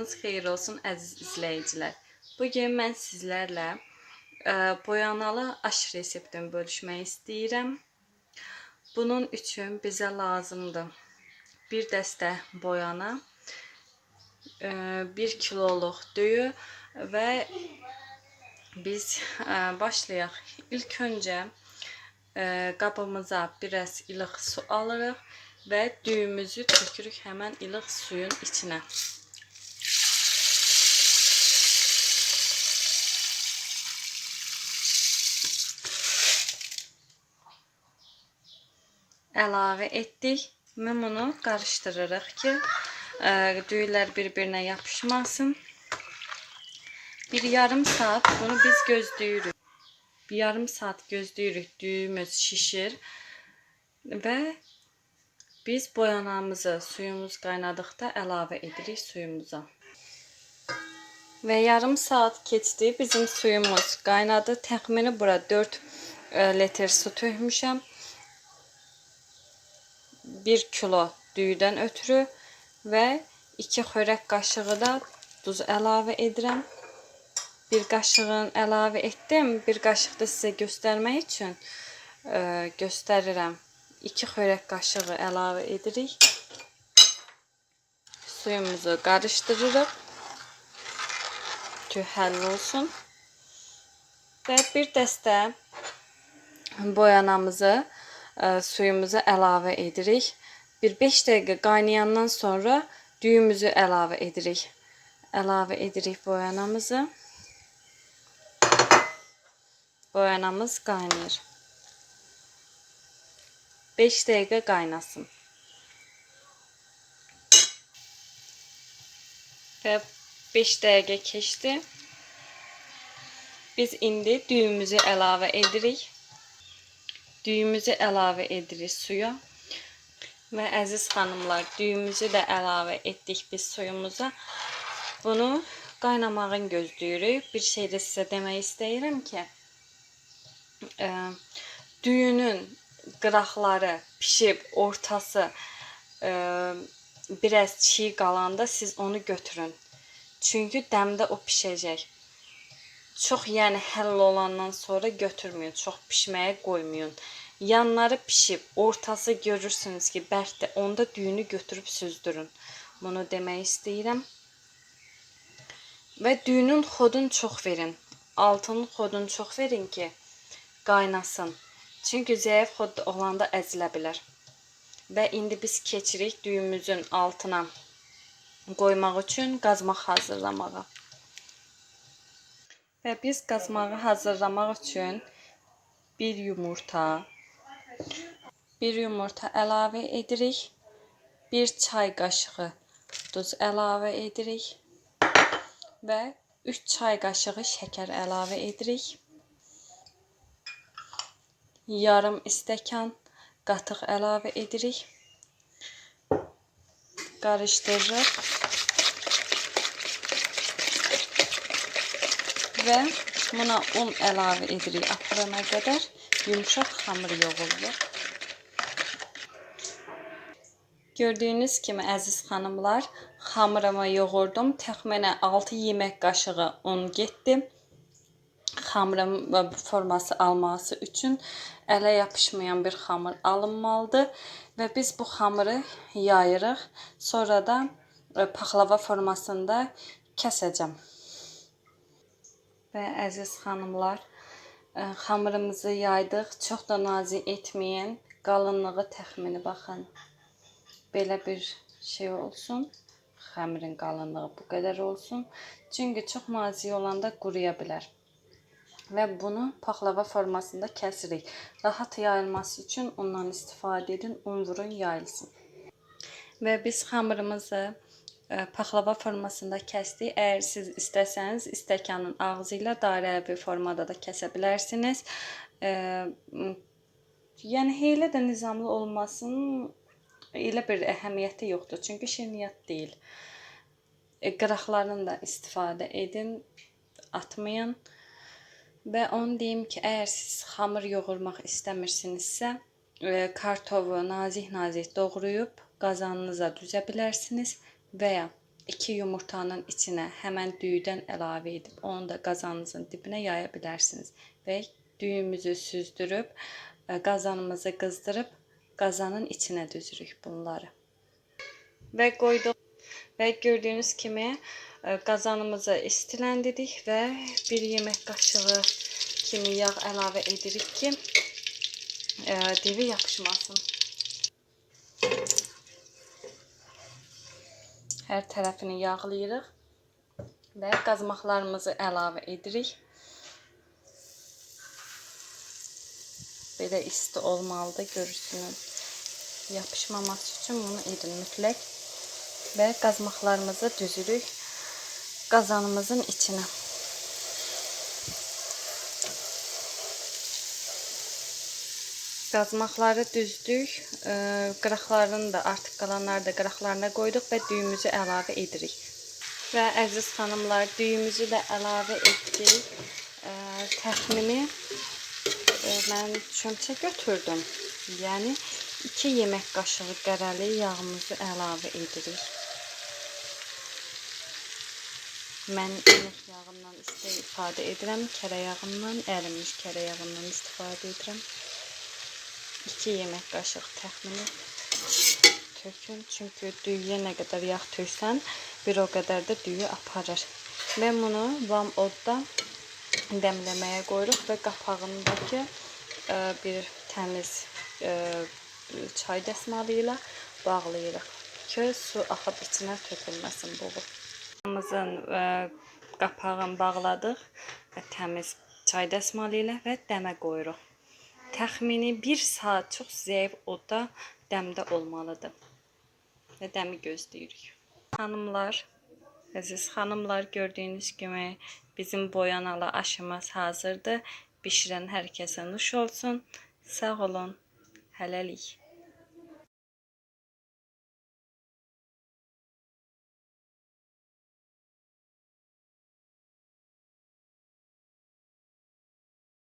Sabahınız xeyir olsun əziz izləyicilər. Bu gün mən sizlərlə ə, boyanalı aş reseptini bölüşmək istəyirəm. Bunun üçün bizə lazımdır bir dəstə boyana, 1 kiloluq düyü və biz ə, başlayaq. İlk öncə ə, qabımıza biraz ilıq su alırıq və düyümüzü tökürük həmən ilıq suyun içinə. Əlavə etdik və bunu qarışdırırıq ki, ə, düyülər bir-birinə yapışmasın. Bir yarım saat bunu biz gözləyirik. Bir yarım saat gözləyirik, düyümüz şişir və biz boyanamızı suyumuz qaynadıqda əlavə edirik suyumuza. Və yarım saat keçdi. Bizim suyumuz qaynadı. Təxmini bura 4 litr su tökmüşəm. 1 kilo düyüdən ötürü və 2 xörək qaşığı da duz əlavə edirəm. Bir qaşığın əlavə etdim. Bir qaşıq da sizə göstərmək üçün ə, göstərirəm. 2 xörək qaşığı əlavə edirik. Suyumuzu qarışdırırıq ki, həll olsun. Və bir dəstə boyanamızı ə, suyumuza əlavə edirik. Bir 5 dəqiqə qaynayandan sonra düyümüzü əlavə edirik. Əlavə edirik boyanamızı. Boyanamız qaynayır. 5 dəqiqə qaynasın. Və 5 dəqiqə keçdi. Biz indi düyümüzü əlavə edirik. Düyümüzü əlavə edirik suya. Və əziz xanımlar, düyümüzü də əlavə etdik biz suyumuza. Bunu qaynamağın gözləyirik. Bir şey də sizə demək istəyirəm ki, ə, düyünün qıraqları pişib, ortası ə, biraz çiğ qalanda siz onu götürün. Çünki dəmdə o pişəcək. Çox yəni həll olandan sonra götürməyin. Çox pişməyə qoymayın. Yanları pişib, ortası görürsünüz ki, bərkdə onda düyünü götürüb süzdürün. Bunu demək istəyirəm. Və düyünün xodun çox verin. Altının xodunu çox verin ki, qaynasın. Çünki zəif xod olanda əzilə bilər. Və indi biz keçirik düyümüzün altına qoymaq üçün qazmaq hazırlamağa. Və biz qazmağı hazırlamaq üçün bir yumurta, bir yumurta əlavə edirik. Bir çay qaşığı duz əlavə edirik və 3 çay qaşığı şəkər əlavə edirik. Yarım stəkan qatıq əlavə edirik. Qarışdırırıq. Və buna un əlavə edirik axırına qədər yumşaq xamır yoğurulur. Gördüyünüz kimi əziz xanımlar, xamırımı yoğurdum. Təxminən 6 yemək qaşığı un getdi. Xamırın forması alması üçün ələ yapışmayan bir xamır alınmalıdır və biz bu xamırı yayırıq. Sonra da e, paxlava formasında kəsəcəm. Və əziz xanımlar, ə, xəmirimizi yaydıq. Çox da nazik etməyin. Qalınlığı təxmini baxın. Belə bir şey olsun. Xəmirin qalınlığı bu qədər olsun. Çünki çox nazik olanda quruya bilər. Və bunu paxlava formasında kəsirik. Rahat yayılması üçün ondan istifadə edin. Un vurun, yayılsın. Və biz xəmirimizi e, paxlava formasında kəsdik. Əgər siz istəsəniz stəkanın ağzı ilə dairəli bir formada da kəsə bilərsiniz. E, yəni heylə də nizamlı olmasının elə bir əhəmiyyəti yoxdur. Çünki şirniyyat deyil. E, qıraqlarını da istifadə edin, atmayın. Və onu deyim ki, əgər siz xamır yoğurmaq istəmirsinizsə, kartofu nazik-nazik doğrayıb qazanınıza düzə bilərsiniz və ya 2 yumurtanın içinə həmən düyüdən əlavə edib onu da qazanınızın dibinə yaya bilərsiniz və düyümüzü süzdürüb ə, qazanımızı qızdırıb qazanın içinə düzürük bunları. Və qoyduq və gördüyünüz kimi ə, qazanımızı istiləndirdik və 1 yemək qaşığı kimi yağ əlavə edirik ki, ə, divi yapışmasın. Hər tərəfini yağlayırıq və qazmaqlarımızı əlavə edirik. Belə isti olmalıdır, görürsünüz. Yapışmaması üçün bunu edin mütləq. Və qazmaqlarımızı düzürük qazanımızın içinə. Qazmaqları düzdük. Ə, qıraqlarını da artıq qalanları da qıraqlarına qoyduq və düyümüzü əlavə edirik. Və əziz xanımlar, düyümüzü də əlavə etdik. Ə, təxmini ə, mən çömçə götürdüm. Yəni 2 yemək qaşığı qərəli yağımızı əlavə edirik. Mən inək yağından istifadə edirəm, kərə yağından, ərinmiş kərə yağından istifadə edirəm. 2 yemək qaşıq təxmini tökün. Çünki düyüyə nə qədər yağ töksən, bir o qədər də düyü aparır. Və bunu vam odda dəmləməyə qoyuruq və qapağındakı ə, bir təmiz ə, çay dəsmalı ilə bağlayırıq ki, su axıb içinə tökülməsin buğu. Qapağımızın ə, qapağını bağladıq təmiz çay dəsmalı ilə və dəmə qoyuruq. Təxmini 1 saat çox zəif odda dəmdə olmalıdır. Və dəmi gözləyirik. Xanımlar, əziz xanımlar gördüyünüz kimi bizim boyanalı aşımız hazırdır. Bişirən hər kəsə nuş olsun. Sağ olun. Hələlik.